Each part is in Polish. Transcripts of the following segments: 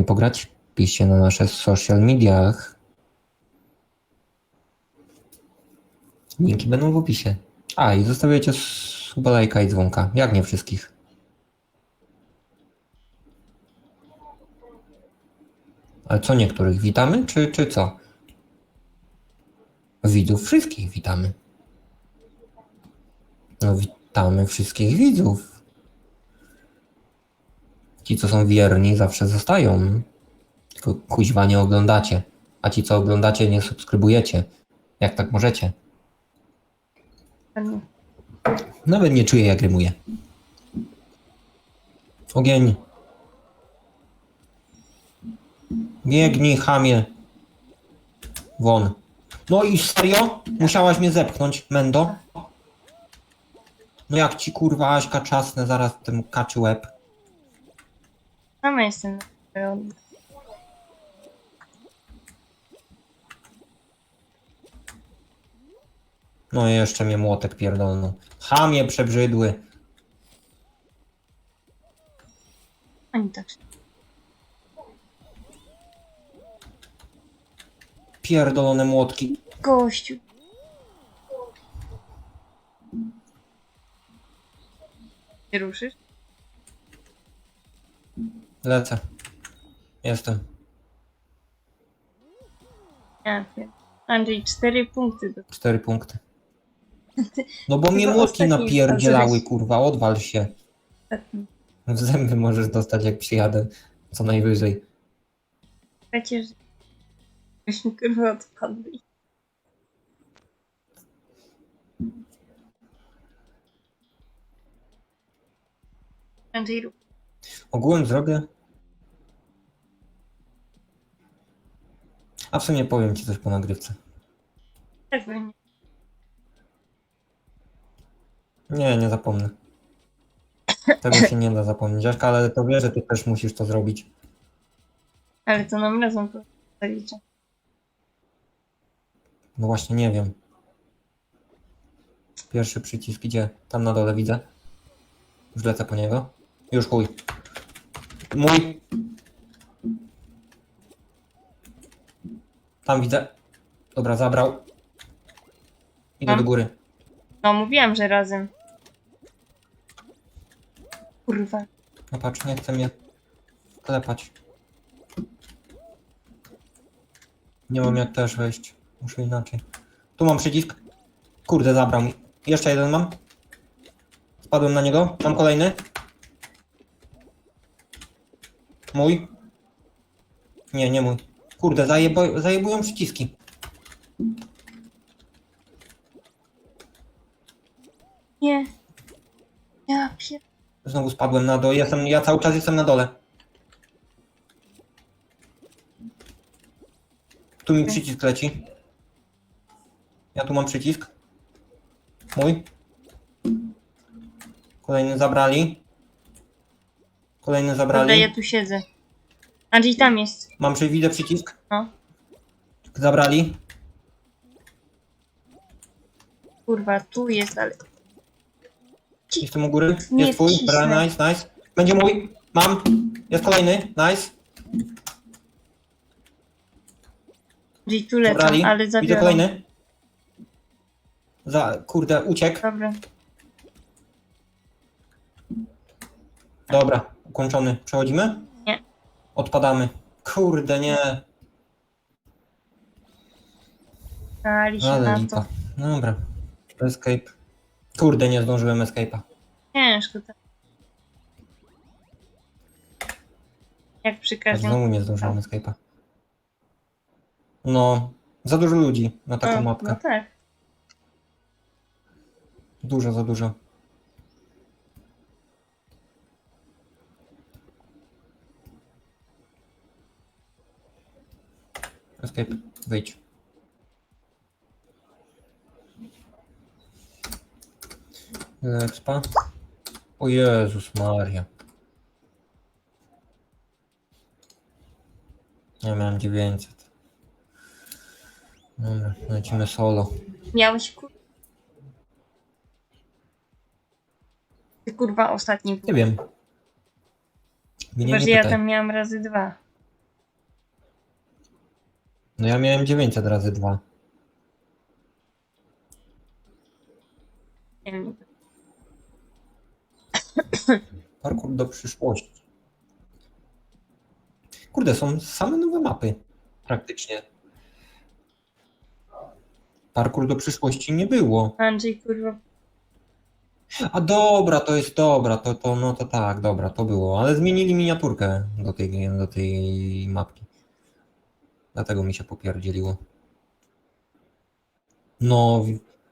nami pograć, piszcie na nasze social mediach. Linki będą w opisie. A, i zostawiacie suba, lajka i dzwonka. Jak nie wszystkich? Ale co niektórych? Witamy, czy, czy co? Widzów wszystkich witamy. No witamy wszystkich widzów. Ci, co są wierni, zawsze zostają. Tylko kuźwa nie oglądacie. A ci, co oglądacie, nie subskrybujecie. Jak tak możecie? Nawet nie czuję, jak rymuję. Ogień. Biegnij, chamie. Won. No i serio? Musiałaś mnie zepchnąć, Mendo? No jak ci kurwa Aśka czasnę zaraz w tym kaczy łeb. Sama jestem na No i jeszcze mnie młotek pierdolną. Chamie przebrzydły. Oni tak. Pierdolone młotki. Gościu. Nie ruszysz? Lecę. Jestem. Ja. Andrzej, cztery punkty do Cztery punkty. No bo mnie Chyba młotki ostatni napierdzielały, zdążyłeś. kurwa, odwal się. W zęby możesz dostać, jak przyjadę. Co najwyżej. Wiecie, że byśmy kurwa odpadli. Andrzej, rób. Ogółem zrobię. A w sumie powiem ci coś po nagrywce. Tak będzie. Nie, nie zapomnę. Tego się nie da zapomnieć. Ale to wie, że ty też musisz to zrobić. Ale to nam razem zaliczę. No właśnie, nie wiem. Pierwszy przycisk idzie tam na dole, widzę. Już lecę po niego. Już chuj. Mój. Tam widzę. Dobra, zabrał. Idę do góry. No, mówiłam, że razem. Kurwa. No patrz, nie chce mnie klepać. Nie mam jak też wejść. Muszę inaczej. Tu mam przycisk. Kurde, zabrał mi. Jeszcze jeden mam. Spadłem na niego. Mam kolejny. Mój. Nie, nie mój. Kurde, zajebo, zajebują przyciski. Nie. Ja pier... Znowu spadłem na dole. Jestem, ja cały czas jestem na dole. Tu mi przycisk leci. Ja tu mam przycisk. Mój. Kolejny zabrali. Kolejny Dobra, zabrali. ja tu siedzę. Andrzej tam jest. Mam przy widzę przycisk. No. Zabrali. Kurwa, tu jest, ale... Jestem u góry. Nie Jest twój. wcisnę. Dobra, nice, nice. Będzie mój. Mam. Jest kolejny. Nice. Andrzej tu lecą, Zabrali. ale Widzę zabiorą. kolejny. Za, kurde, uciekł. Dobra. Dobra, ukończony. Przechodzimy? Nie. Odpadamy. Kurde, nie. Dali się Ale na lipa. to. Dobra. Escape. Kurde, nie zdążyłem escape'a. Ciężko to. Jak przy każdym... znowu nie zdążyłem escape'a. No, za dużo ludzi na taką O, mapkę. No tak. Dużo, za dużo. Escape, wyjdź. Expa. O Jezus Maria. Ja miałem 900. Dobra, lecimy solo. Miałeś kur... Ty kurwa ostatni Nie wiem. Mnie Chyba, nie że ja pytaj. tam miałam razy dwa. No ja miałem 900 razy 2. Nie wiem. Parkour do przyszłości. Kurde, są same nowe mapy. Praktycznie. Parkour do przyszłości nie było. Andrzej, kurwa. A dobra, to jest dobra, to, to no to tak, dobra, to było. Ale zmienili miniaturkę do tej, do tej mapki. Dlatego mi się popierdzieliło. No,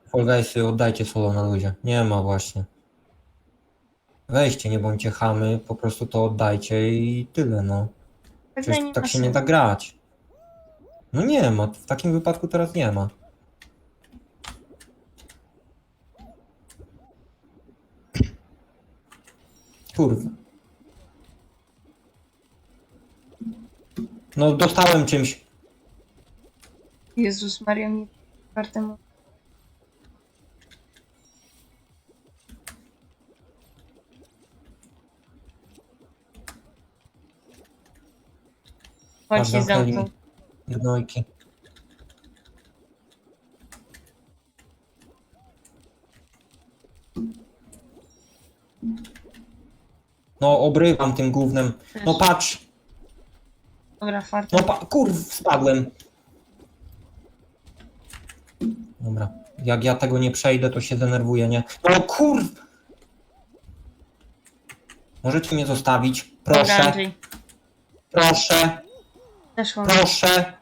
Fall Guysy, oddajcie solo na luzie. Nie ma właśnie. Weźcie, nie bądźcie chamy, po prostu to oddajcie i tyle, no. Przecież tak się nie da grać. No nie ma, w takim wypadku teraz nie ma. Kurwa. No dostałem czymś. Jezus Maria, mi czwartemu. Zamknęli zamknął. Gnojki. No obrywam tym gównem. No patrz, Dobra, farta. no pa kurw, spadłem. Dobra, jak ja tego nie przejdę, to się denerwuję, nie? No kurw! Możecie mnie zostawić? Dobra, Proszę, Andrzej. proszę, Zeszło mi. proszę.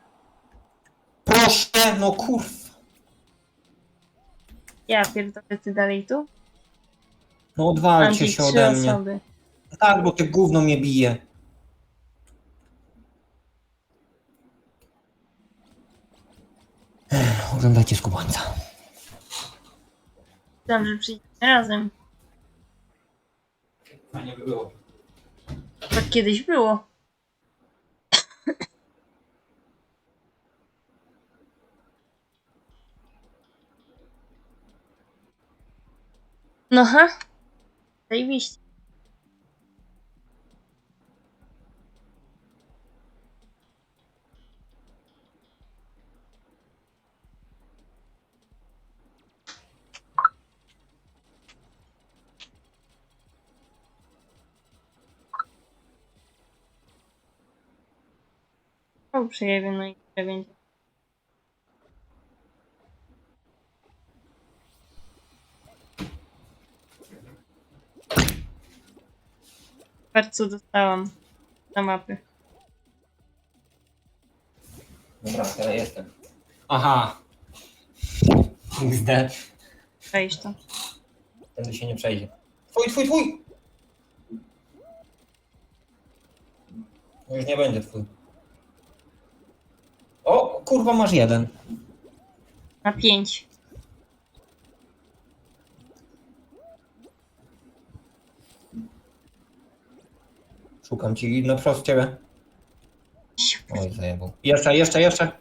Proszę, no kurw. Ja pierdolę, ty dalej tu? No odwalcie Andrzej, się trzy ode mnie. osoby. Tak, bo ty gówno mnie bije. Ech, Oglądajcie skubańca. Dobrze, przyjdziemy razem. Fajnie by było. Tak kiedyś było. No ha. Zajebiście. Będzie. Patrz co dostałam na mapy. Dobra, teraz jestem. Aha. XD. Wejść to. Tędy się nie przejdzie. Twój, twój, twój! Już nie będzie twój. O, kurwa, masz jeden. Na pięć. Szukam ci na wprost ciebie. Oj, zajebał. Jeszcze, jeszcze, jeszcze.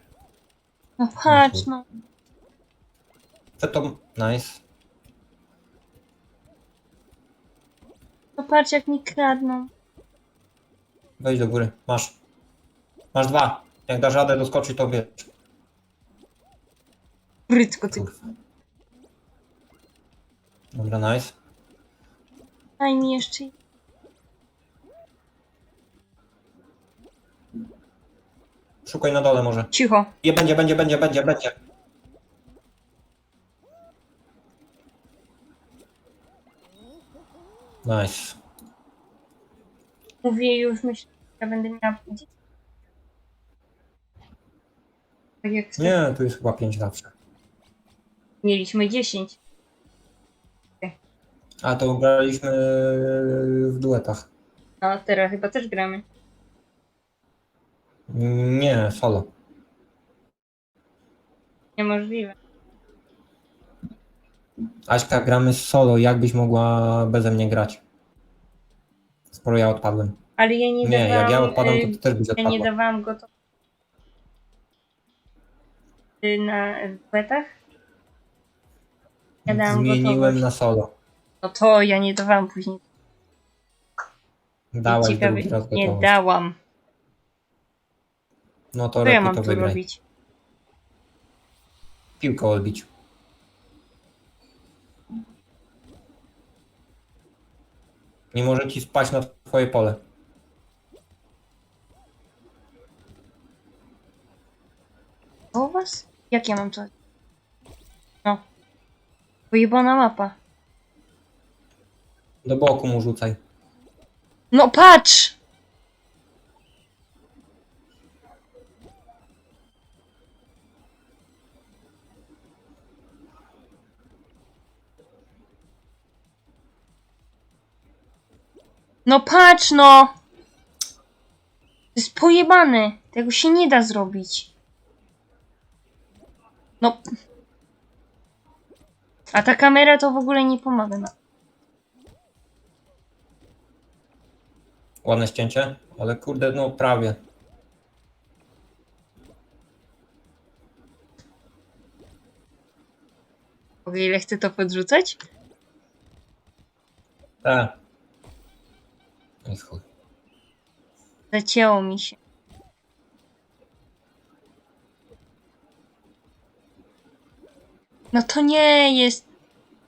No patrz no. Co to? Nice. No patrz jak mi kradną. Wejdź do góry. Masz. Masz dwa. Jak dasz radę doskoczyć, to wiesz. Brytko ty. Dobra, nice. Daj mi jeszcze. Szukaj na dole może. Cicho. Je, będzie, będzie, będzie, będzie, będzie. Nice. Mówię już, myślę, że będę miała dzieci. Tak jak Nie, tu jest chyba pięć zawsze. mieliśmy 10. A to graliśmy w duetach. No teraz chyba też gramy. Nie, solo. Niemożliwe. Aśka, gramy solo. Jak byś mogła beze mnie grać? Skoro ja odpadłem. Ale ja nie, Nie, dawałam. jak ja odpadam, y, to ty też byś Ja nie odpadła. dawałam go to. Y, Na płetach? Ja dałam Zmieniłem gotowość. na solo. No to ja nie dawałam później. Dałaś Ciekawe, drugi raz nie dałam. No to Co ja lepiej mam to tu wygraj. robić? Piłkę odbić. Nie może ci spaść na twoje pole. Jak ja mam to? No. Pojebana mapa. Do boku mu rzucaj. No patrz! No patrz no! To jest pojebane. Tego się nie da zrobić. No. A ta kamera to w ogóle nie pomaga nam. Ładne ścięcie, ale kurde, no prawie. Mogę ile chcę to podrzucać? Tak. Jest chuj. Zacięło mi się. No to nie jest.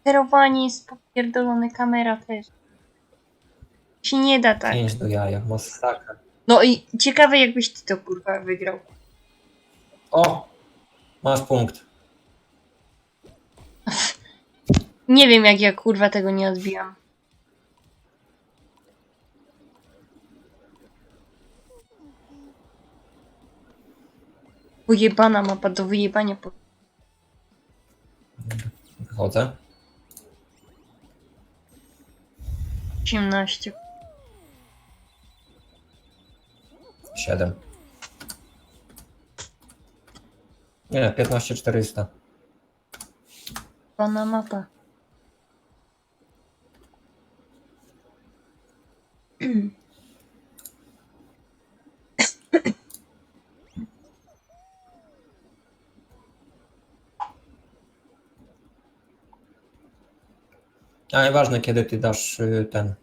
Sterowanie jest popierdolone, kamera też. Się nie da tak. Pięć do jaja, masakra. No i ciekawe jakbyś ty to kurwa wygrał. O! Masz punkt. Nie wiem jak ja kurwa tego nie odbijam. Ujebana mapa do wyjebania po... ochotę? Ciemności. Siedem. Nie, 15400. Pana mapa. Ale ważne, kiedy ty dasz y, ten.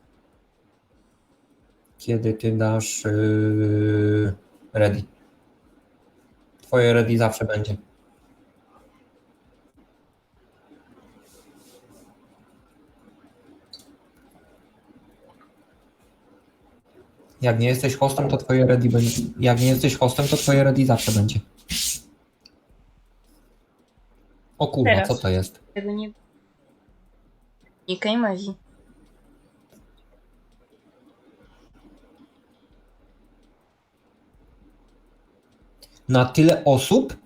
Kiedy ty dasz y, ready. Twoje ready zawsze będzie. Jak nie jesteś hostem, to twoje ready będzie. Jak nie jesteś hostem, to twoje ready zawsze będzie. O kurwa, Teraz. co to jest? Tego nie... Nie kajmazi. Na tyle osób?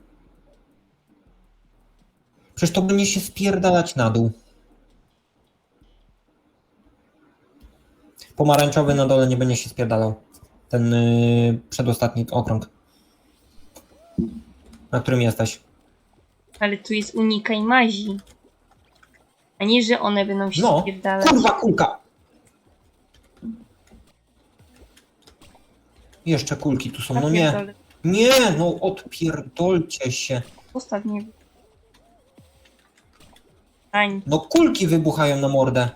Przecież to będzie się spierdalać na dół. Pomarańczowy na dole nie będzie się spierdalał. Ten yy, przedostatni okrąg. Na którym jesteś. Ale tu jest unika i mazi. A nie, że one będą się No, spierdalać. kurwa kulka! Jeszcze kulki tu są, no nie. Napierdolę. Nie, no odpierdolcie się. Postaw mnie. Ań. No kulki wybuchają na mordę.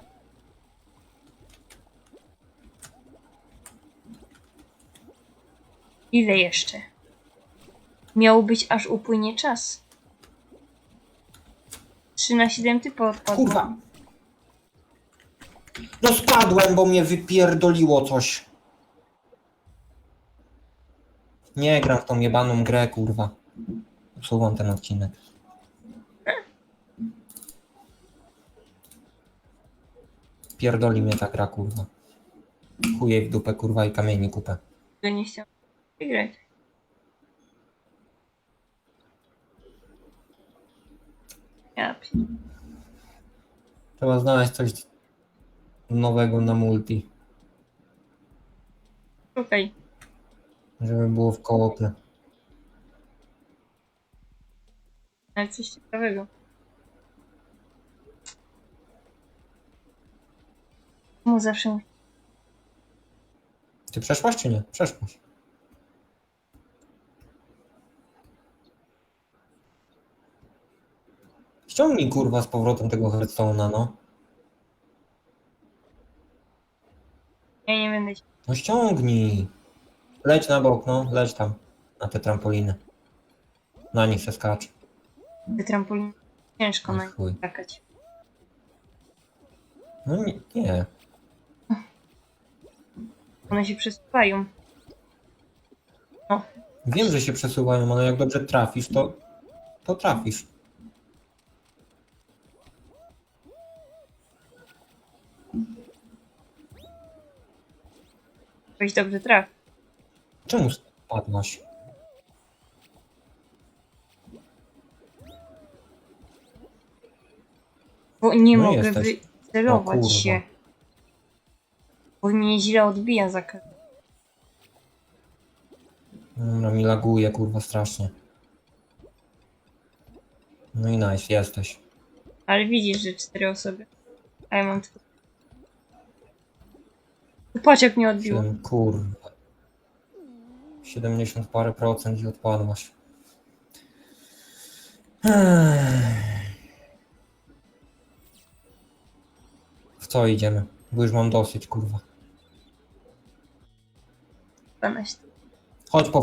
Ile jeszcze? Miało być aż upłynie czas. 3 na 7 typu odpadło. Kurwa. No spadłem, bo mnie wypierdoliło coś. Nie gram w tą jebaną grę, kurwa. Usuwam ten odcinek. Pierdoli mnie ta gra, kurwa. Chuje w dupę, kurwa, i kamieni kupę. Go nie chciał wygrać. Ja Trzeba znaleźć coś nowego na multi, Szukaj. żeby było w koopie. Ale coś ciekawego. Mu zawsze Ty przeszłaś czy nie? Przeszłaś. Ściągnij kurwa z powrotem tego Hearthstone'a, no. Ja nie będę się... No ściągnij. Leć na bok, no. Leć tam. Na te trampoliny. Na nich się skacz. Ty trampolin ciężko na chuj. nie skakać. No nie, nie. One się przesuwają. Wiem, że się przesuwają, ale jak dobrze trafisz, to, to trafisz. Weź dobrze traf. Czemu spadłaś? Bo nie No mogę jesteś. O wycelować się. Bo mnie źle odbija za każdym. No mi laguje, kurwa, strasznie. No i nice, jesteś. Ale widzisz, że cztery osoby. A ja mam tylko... Jak mnie odbiło. Siedem, kurwa. 70 parę procent i odpadłaś. Ech. W co idziemy? Bo już mam dosyć, kurwa. 12. Chodź po,